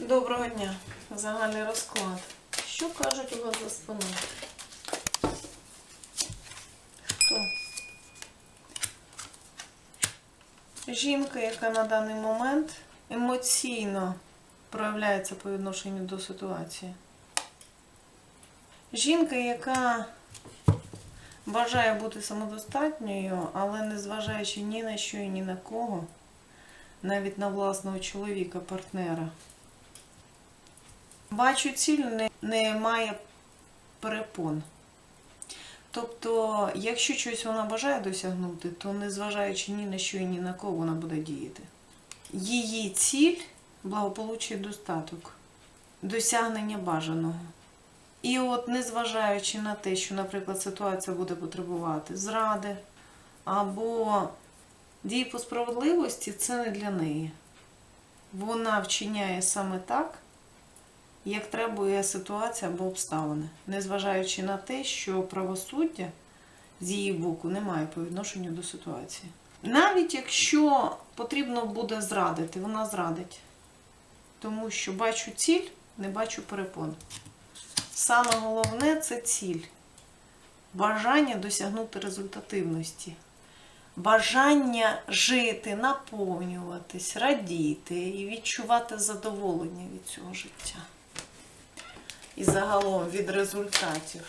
Доброго дня. Загальний розклад. Що кажуть у вас за спиною? Хто? Жінка, яка на даний момент емоційно проявляється по відношенню до ситуації. Жінка, яка бажає бути самодостатньою, але не зважаючи ні на що і ні на кого, навіть на власного чоловіка, партнера. Бачу ціль, не, має перепон. Тобто, якщо щось вона бажає досягнути, то незважаючи ні на що і ні на кого вона буде діяти. Її ціль благополуччя і достаток, досягнення бажаного. І от, незважаючи на те, що, наприклад, ситуація буде потребувати зради або дії по справедливості, це не для неї. Вона вчиняє саме так, як требує ситуація або обставини, незважаючи на те, що правосуддя з її боку немає по відношенню до ситуації. Навіть якщо потрібно буде зрадити, вона зрадить. Тому що бачу ціль, не бачу перепон. Саме головне це ціль. Бажання досягнути результативності. Бажання жити, наповнюватись, радіти і відчувати задоволення від цього життя. І загалом від результатів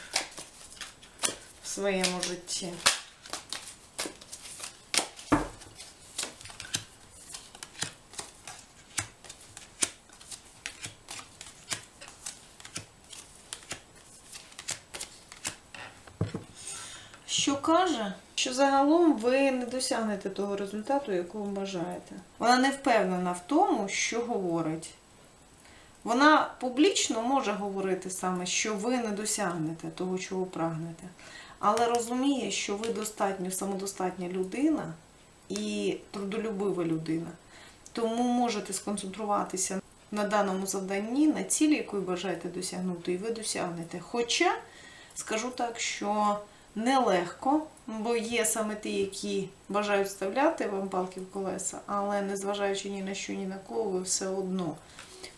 в своєму житті. Що каже, що загалом ви не досягнете того результату, якого бажаєте. Вона не впевнена в тому, що говорить. Вона публічно може говорити саме, що ви не досягнете того, чого прагнете, але розуміє, що ви достатньо самодостатня людина і трудолюбива людина. Тому можете сконцентруватися на даному завданні, на цілі, яку бажаєте досягнути, і ви досягнете. Хоча, скажу так, що нелегко, бо є саме ті, які бажають вставляти вам палки в колеса, але незважаючи ні на що, ні на кого, ви все одно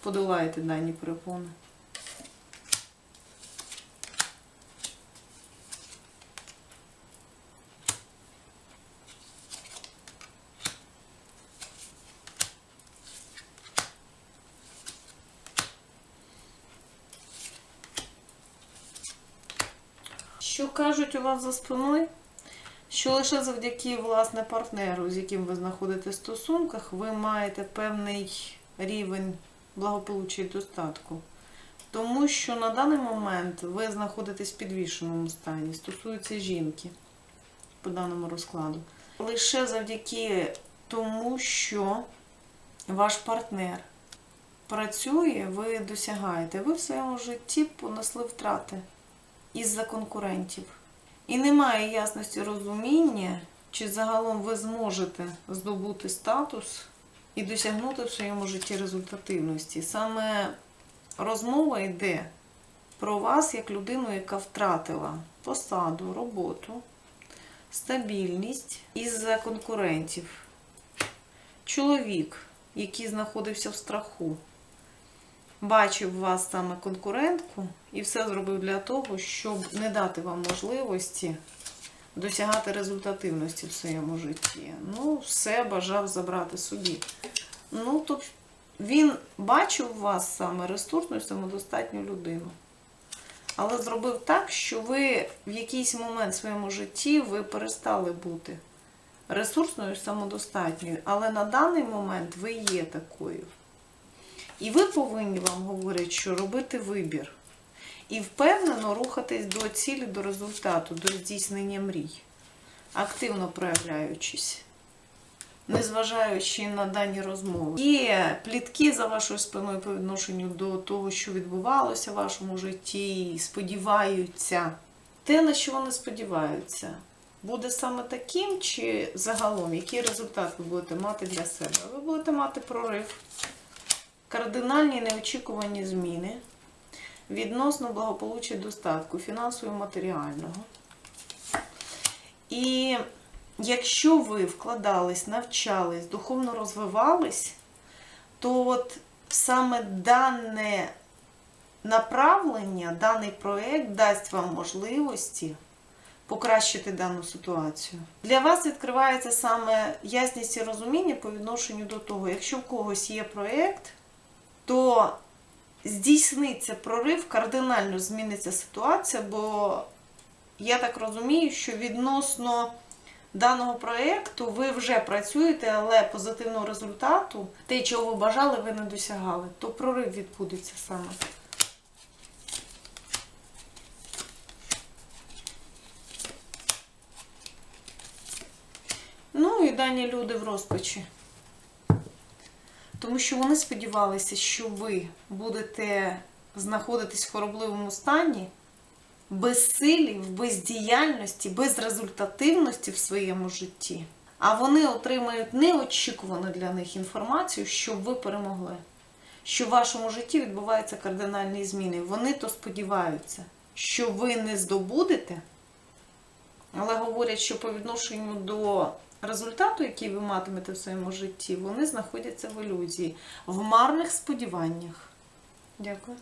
подолаєте дані перепони. Що кажуть у вас за спиною? Що лише завдяки власне партнеру, з яким ви знаходитесь в стосунках, ви маєте певний рівень благополуччя і достатку. Тому що на даний момент ви знаходитесь в підвішеному стані, стосується жінки по даному розкладу. Лише завдяки тому, що ваш партнер працює, ви досягаєте. Ви в своєму житті понесли втрати із-за конкурентів. І немає ясності розуміння, чи загалом ви зможете здобути статус і досягнути в своєму житті результативності. Саме розмова йде про вас як людину, яка втратила посаду, роботу, стабільність із-за конкурентів. Чоловік, який знаходився в страху, бачив вас саме конкурентку і все зробив для того, щоб не дати вам можливості досягати результативності в своєму житті. Ну, все бажав забрати собі. Ну, тобто він бачив в вас саме ресурсну і самодостатню людину. Але зробив так, що ви в якийсь момент в своєму житті ви перестали бути ресурсною і самодостатньою. Але на даний момент ви є такою. І ви повинні вам говорити, що робити вибір. І впевнено рухатись до цілі, до результату, до здійснення мрій, активно проявляючись, незважаючи на дані розмови. Є плітки за вашою спиною по відношенню до того, що відбувалося в вашому житті, сподіваються. Те, на що вони сподіваються, буде саме таким, чи загалом, який результат ви будете мати для себе? Ви будете мати прорив кардинальні неочікувані зміни відносно благополуччя достатку фінансового і матеріального. І якщо ви вкладались, навчались, духовно розвивались, то от саме дане направлення, даний проєкт дасть вам можливості покращити дану ситуацію. Для вас відкривається саме ясність і розуміння по відношенню до того, якщо в когось є проєкт, то здійсниться прорив, кардинально зміниться ситуація, бо я так розумію, що відносно даного проєкту ви вже працюєте, але позитивного результату, те, чого ви бажали, ви не досягали, то прорив відбудеться саме. Ну і дані люди в розпачі. Тому що вони сподівалися, що ви будете знаходитись в хворобливому стані, безсилі, в бездіяльності, безрезультативності в своєму житті. А вони отримають неочікувану для них інформацію, щоб ви перемогли. Що в вашому житті відбуваються кардинальні зміни. Вони то сподіваються, що ви не здобудете, але говорять, що по відношенню до результату, який ви матимете в своєму житті, вони знаходяться в ілюзії, в марних сподіваннях. Дякую.